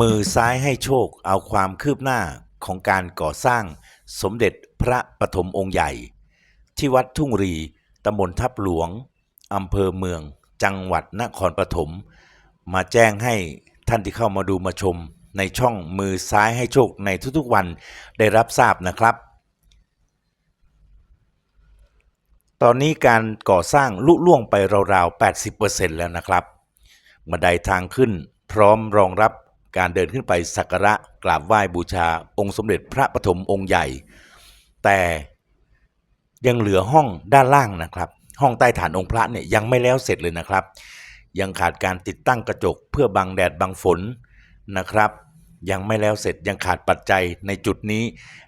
มือซ้ายให้โชคเอาความคืบหน้าของการก่อสร้างสมเด็จพระปฐมองค์ใหญ่ ที่วัดทุ่งรีตำบลทับหลวงอำเภอเมือง จังหวัดนครปฐมมาแจ้งให้ท่านที่เข้ามาดูมาชมในช่องมือซ้ายให้โชคในทุกๆวันได้รับทราบนะครับ ตอนนี้การก่อสร้างลุล่วงไปราวๆ 80%แล้วนะครับบันไดทางขึ้นพร้อมรองรับ การเดินขึ้นไปสักการะกราบไหว้บูชาองค์สมเด็จพระปฐมองค์ใหญ่ แต่ยังเหลือห้องด้านล่างนะครับ ห้องใต้ฐานองค์พระเนี่ยยังไม่แล้วเสร็จเลยนะครับ ยังขาดการติดตั้งกระจกเพื่อบังแดดบังฝนนะครับ ยังไม่แล้วเสร็จยังขาดปัจจัยในจุดนี้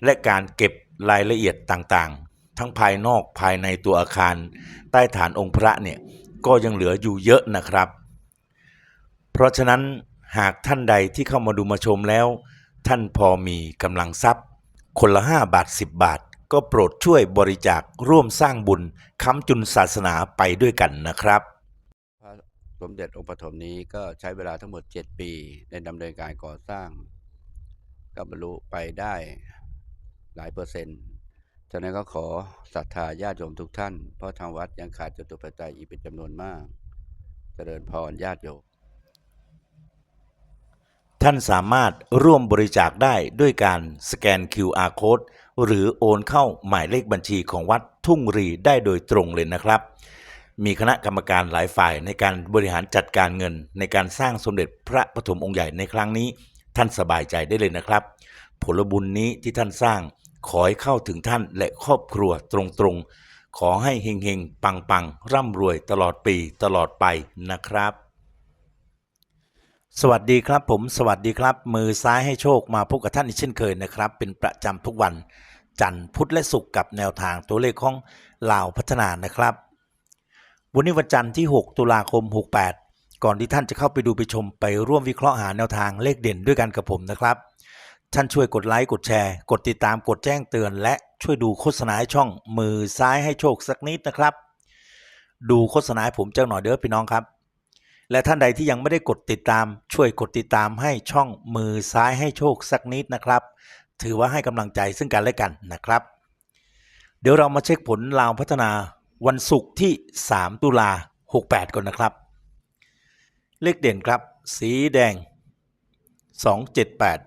และการเก็บรายละเอียดต่างๆ ทั้งภายนอกภายในตัวอาคาร ใต้ฐานองค์พระเนี่ยก็ยังเหลืออยู่เยอะนะครับ เพราะฉะนั้น หากท่านใดที่เข้ามาดูมาชมแล้ว ท่านพอมีกำลังทรัพย์ คนละ 5 บาท 10 บาท ก็โปรดช่วยบริจาคร่วมสร้างบุญค้ำจุนศาสนาไปด้วยกันนะครับ พระสมเด็จองค์ปฐมนี้ก็ใช้เวลาทั้งหมด 7 ปีในดำเนินการก่อสร้าง ก็บรรลุไปได้หลายเปอร์เซ็นต์ฉะนั้นก็ขอศรัทธาญาติโยมทุกท่าน เพราะทางวัดยังขาดจตุปัจจัยอีกเป็นจำนวนมาก เจริญพรญาติโยม ท่านสามารถร่วมบริจาคได้ด้วยการสแกน QR Code หรือโอนเข้าหมายเลขบัญชีของวัดทุ่งรีได้โดยตรงเลยนะครับ มีคณะกรรมการหลายฝ่ายในการบริหารจัดการเงิน ในการสร้างสมเด็จพระปฐมองค์ใหญ่ในครั้งนี้ ท่านสบายใจได้เลยนะครับ ผลบุญนี้ที่ท่านสร้างขอให้เข้าถึงท่านและครอบครัวตรงๆ ขอให้เฮงๆ ปังๆ ร่ำรวยตลอดปีตลอดไปนะครับ สวัสดีครับผมสวัสดีครับ มือซ้ายให้โชคมาพบกับท่านอีกเช่นเคยนะครับ เป็นประจำทุกวันจันทร์พุธและศุกร์กับแนวทางตัวเลขของลาวพัฒนานะครับ วันนี้วันจันทร์ที่ 6 ตุลาคม 68 ก่อนที่ท่านจะเข้าไปดูไปชมไปร่วมวิเคราะห์หาแนวทางเลขเด่นด้วยกันกับผมนะครับ ท่านช่วยกดไลค์กดแชร์ กดติดตามกดแจ้งเตือน และช่วยดูโฆษณาช่องมือซ้ายให้โชคสักนิดนะครับ ดูโฆษณาผมเจ้าหน่อยเด้อพี่น้องครับ และท่านใดที่ยังไม่ได้กดติดตาม ช่วยกดติดตามให้ช่องมือซ้ายให้โชคสักนิดนะครับ ถือว่าให้กำลังใจซึ่งกันและกันนะครับ เดี๋ยวเรามาเช็คผลลาวพัฒนาวันศุกร์ที่ 3 ตุลา 68 ก่อนนะครับ เลขเด่นครับ สีแดง 278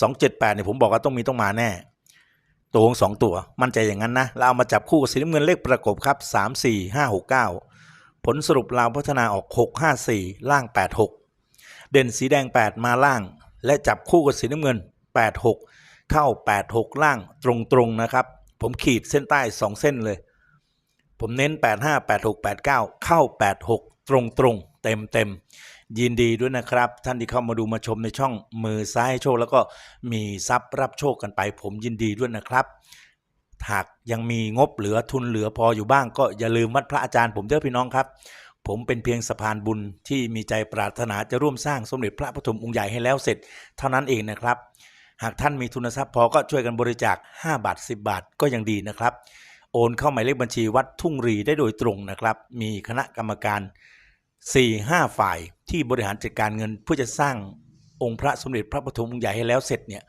278เนี่ยผมบอกว่าต้องมีต้องมาแน่ ตัวของสองตัว มั่นใจอย่างนั้นนะ เราเอามาจับคู่กับสีน้ำเงินเลขประกบครับ 3 4 5 6 9 ผลสรุปลาวพัฒนาออก 6 5 4 ล่าง 8 6 เด่นสีแดง 8 มาล่าง และจับคู่กับสีน้ำเงิน 8 6 เข้า 8 6 ล่างตรงๆนะครับ ผมขีดเส้นใต้ 2 เส้นเลย ผมเน้น 8 5 8 6 8 9 เข้า 8 6 ตรงๆ เต็มเต็มๆยินดีด้วยนะครับ ท่านที่เข้ามาดูมาชมในช่องมือซ้ายโชค แล้วก็มีทรัพย์รับโชคกันไป ผมยินดีด้วยนะครับ หากยังมีงบเหลือทุนเหลือพออยู่บ้าง ก็อย่าลืมวัดพระอาจารย์ผมเด้อพี่น้องครับ ผมเป็นเพียงสะพานบุญที่มีใจปรารถนาจะร่วมสร้างสมเด็จพระปฐมองค์ใหญ่ให้แล้วเสร็จ เท่านั้นเองนะครับ หากท่านมีทุนทรัพย์พอก็ช่วยกันบริจาค 5 บาท 10 บาทก็ยังดีนะครับ โอนเข้าหมายเลขบัญชีวัดทุ่งรีได้โดยตรงนะครับ มีคณะกรรมการ 4-5 ฝ่ายที่บริหารจัดการเงินเพื่อจะสร้างองค์พระสมเด็จพระปฐมองค์ใหญ่ให้แล้วเสร็จเนี่ย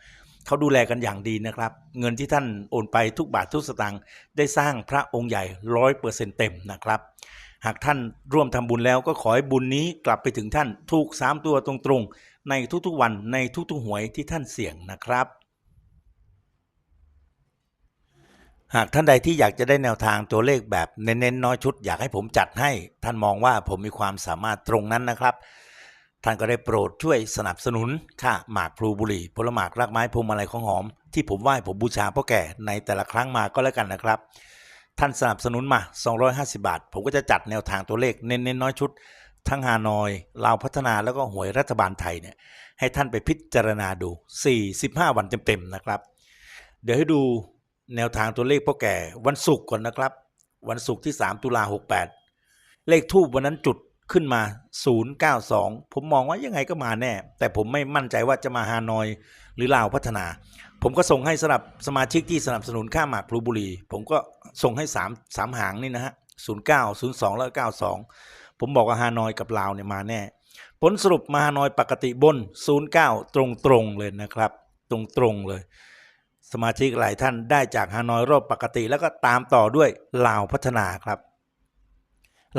เขาดูแลกันอย่างดีนะครับ เงินที่ท่านโอนไปทุกบาททุกสตางค์ได้สร้างพระองค์ใหญ่ร้อยเปอร์เซ็นต์เต็มนะครับ หากท่านร่วมทำบุญแล้วก็ขอให้บุญนี้กลับไปถึงท่านถูก3ตัวตรงๆ ในทุกๆวันในทุกๆหวยที่ท่านเสี่ยงนะครับหากท่านใดที่อยากจะได้แนวทางตัวเลขแบบเน้นๆน้อยชุด อยากให้ผมจัดให้ท่านมองว่าผมมีความสามารถตรงนั้นนะครับ ท่านก็ได้โปรดช่วยสนับสนุนค่าหมากพลูบุหรี่ผลหมากรากไม้พวงมาลัยของหอม ที่ผมไหว้ผมบูชาพ่อแก่ในแต่ละครั้งมาก็แล้วกันนะครับ ท่านสนับสนุนมา 250 บาท ผมก็จะจัดแนวทางตัวเลขเน้นๆน้อยชุด ทั้งฮานอยลาวพัฒนาแล้วก็หวยรัฐบาลไทยเนี่ยให้ท่านไปพิจารณาดู 45 วันเต็มๆนะครับ เดี๋ยวให้ดูแนวทางตัวเลขพ่อแก่วันศุกร์ก่อนนะครับ วันศุกร์ที่ 3 ตุลา68 เลขทูบวันนั้นจุด ขึ้นมา 092 ผมมองว่ายังไงก็มาแน่ แต่ผมไม่มั่นใจว่าจะมาฮานอยหรือลาวพัฒนา ผมก็ส่งให้สำหรับสมาชิกที่สนับสนุนค่าหมากพลูบุรี ผมก็ส่งให้ 3 3 หางนี่นะฮะ 09 02 แล้ว 92 ผมบอกว่าฮานอยกับลาวเนี่ยมาแน่ ผลสรุปมาฮานอยปกติบน 09 ตรงตรงเลยนะครับ ตรงตรงเลย สมาชิกหลายท่านได้จากฮานอยรอบปกติ แล้วก็ตามต่อด้วยลาวพัฒนาครับ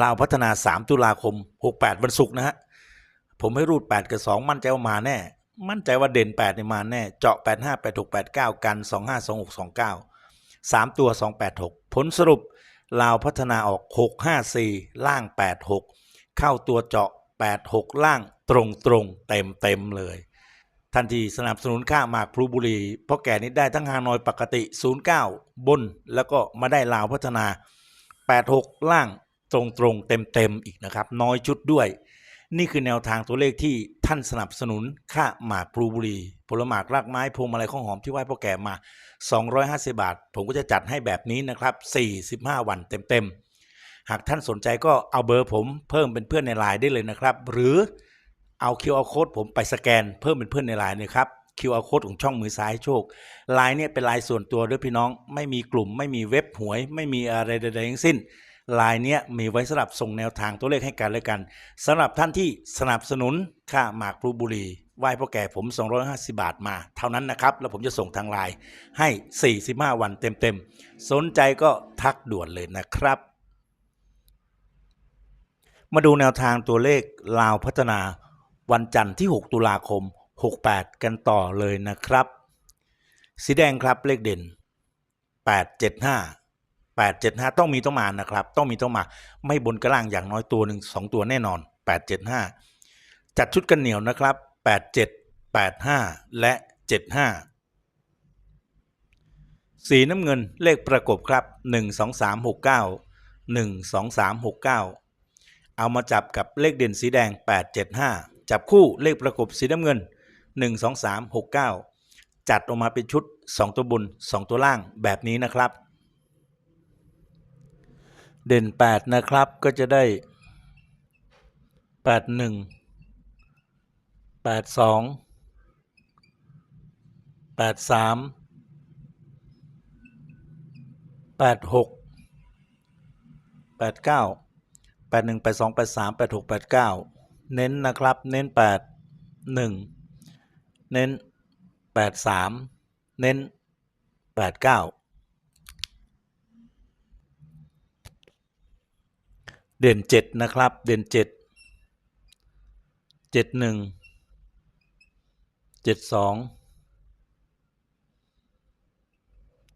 ลาวพัฒนา 3 ตุลาคม 68 วันศุกร์นะฮะ ผมให้รูด 8 กับ 2 มั่นใจว่ามาแน่ มั่นใจว่าเด่น8เนี่ยมาแน่ เจาะ 85 86 89 กัน 25 26 29 3 ตัว 286 ผลสรุปลาวพัฒนาออก 654 ล่าง 86 เข้าตัวเจาะ 86 ล่างตรงตรงๆเต็มเต็มๆเลย ทันทีสนับสนุนค่าหมากพลูบุรีเพราะแก่นี้ได้ทั้งฮานอยปกติ 09 บน แล้วก็มาได้ลาวพัฒนา 86 ล่าง ตรงตรงๆเต็มๆอีกนะครับ น้อยชุดด้วย นี่คือแนวทางตัวเลขที่ท่านสนับสนุนค่าหมากพลูบุรีผลหมากรากไม้พวงมาลัยข้าวหอมที่ไหว้พ่อแก่มา 250 บาท ผมก็จะจัดให้แบบนี้นะครับ 45 วันเต็มๆหากท่านสนใจก็เอาเบอร์ผมเพิ่มเป็นเพื่อนในไลน์ได้เลยนะครับ หรือเอา QR code ผมไปสแกนเพิ่มเป็นเพื่อนในไลน์นะครับ QR code ของช่องมือซ้ายโชคไลน์เนี่ยเป็นไลน์ส่วนตัวด้วยพี่น้อง ไม่มีกลุ่มไม่มีเว็บหวย ไม่มีอะไรใดๆทั้งสิ้น ลน์เนี้ยมีไว้สำหรับส่งแนวทางตัวเลขให้กันและกันสำหรับท่านที่สนับสนุนค่าหมากพลูบุรีไหว้พ่อแก่ผม 250 บาทมา เท่านั้นนะครับ แล้วผมจะส่งทางไลน์ให้ 45 วันเต็มๆ สนใจก็ทักด่วนเลยนะครับ มาดูแนวทางตัวเลขลาวพัฒนาวันจันทร์ที่ 6 ตุลาคม 68 กันต่อเลยนะครับ สีแดงครับเลขเด่น 875 875ต้องมีต้องมานะครับ ต้องมีต้องมา ไม่บนกระล่างอย่างน้อยตัวหนึ่งสองตัวแน่นอน875จัดชุดกันเหนียวนะครับ87 85แปดห้าและ75สีน้ำเงินเลขประกบครับ12369 12369เก้าหนึ่งสองสามหกเก้าเอามาจับกับเลขเด่นสีแดง875จับคู่เลขประกบสีน้ำเงิน12369จัดออกมาเป็นชุด2ตัวบน2ตัวล่างแบบนี้นะครับ เด่น 8 นะครับก็จะได้ 81 82 83 86 89 81 82 83 86 89 เน้นนะครับ เน้น 8 1 เน้น 83 เน้น 89 เด่น7นะครับ เด่น7 71 72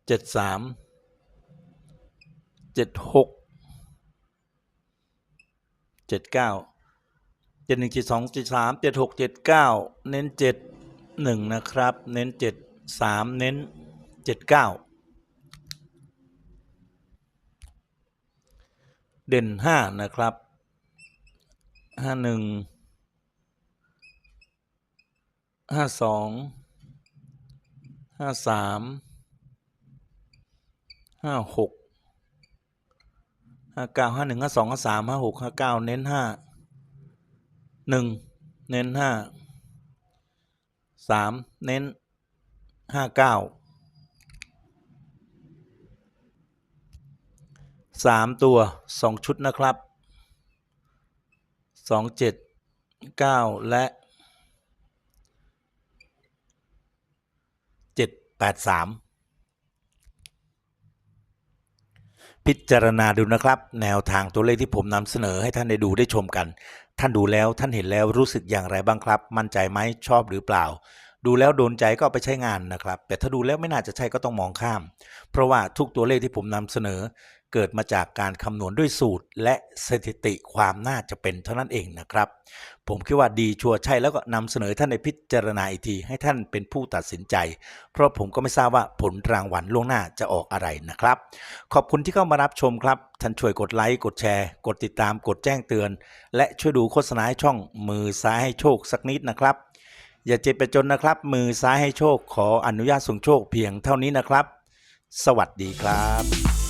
73 76เจ็ดเก้าเจ็ดหนึ่งเจ็ดสองเจ็ดสามเจ็ดหกเจ็ดเก้าเน้นเจ็ดหนึ่งนะครับ เน้นเจ็ดสามเน้นเจ็ดเก้า เด่นห้านะครับห้าหนึ่งห้าสองห้าสามห้าหกห้าเก้าห้าหนึ่งห้าสองห้าสามห้าหกห้าเก้าเน้นห้าหนึ่งเน้นห้าสามเน้นห้าเก้า สามตัวสองชุดนะครับสองเจ็ดเก้าและเจ็ดแปดสามพิจารณาดูนะครับ แนวทางตัวเลขที่ผมนำเสนอให้ท่านได้ดูได้ชมกัน ท่านดูแล้วท่านเห็นแล้วรู้สึกอย่างไรบ้างครับ มั่นใจไหมชอบหรือเปล่า ดูแล้วโดนใจก็เอาไปใช้งานนะครับ แต่ถ้าดูแล้วไม่น่าจะใช่ก็ต้องมองข้าม เพราะว่าทุกตัวเลขที่ผมนำเสนอ เกิดมาจากการคำนวณด้วยสูตร และสถิติความน่าจะเป็นเท่านั้นเองนะครับ ผมคิดว่าดีชัวร์ใช่แล้วก็นำเสนอท่านในพิจารณาอีกทีให้ท่านเป็นผู้ตัดสินใจ เพราะผมก็ไม่ทราบว่าผลรางวัลล่วงหน้าจะออกอะไรนะครับ ขอบคุณที่เข้ามารับชมครับท่านช่วยกดไลค์กดแชร์ กดติดตามกดแจ้งเตือน และช่วยดูโฆษณาช่องมือซ้ายให้โชคสักนิดนะครับ อย่าเจ็บไปจนนะครับ มือซ้ายให้โชคขออนุญาตส่งโชคเพียงเท่านี้นะครับ สวัสดีครับ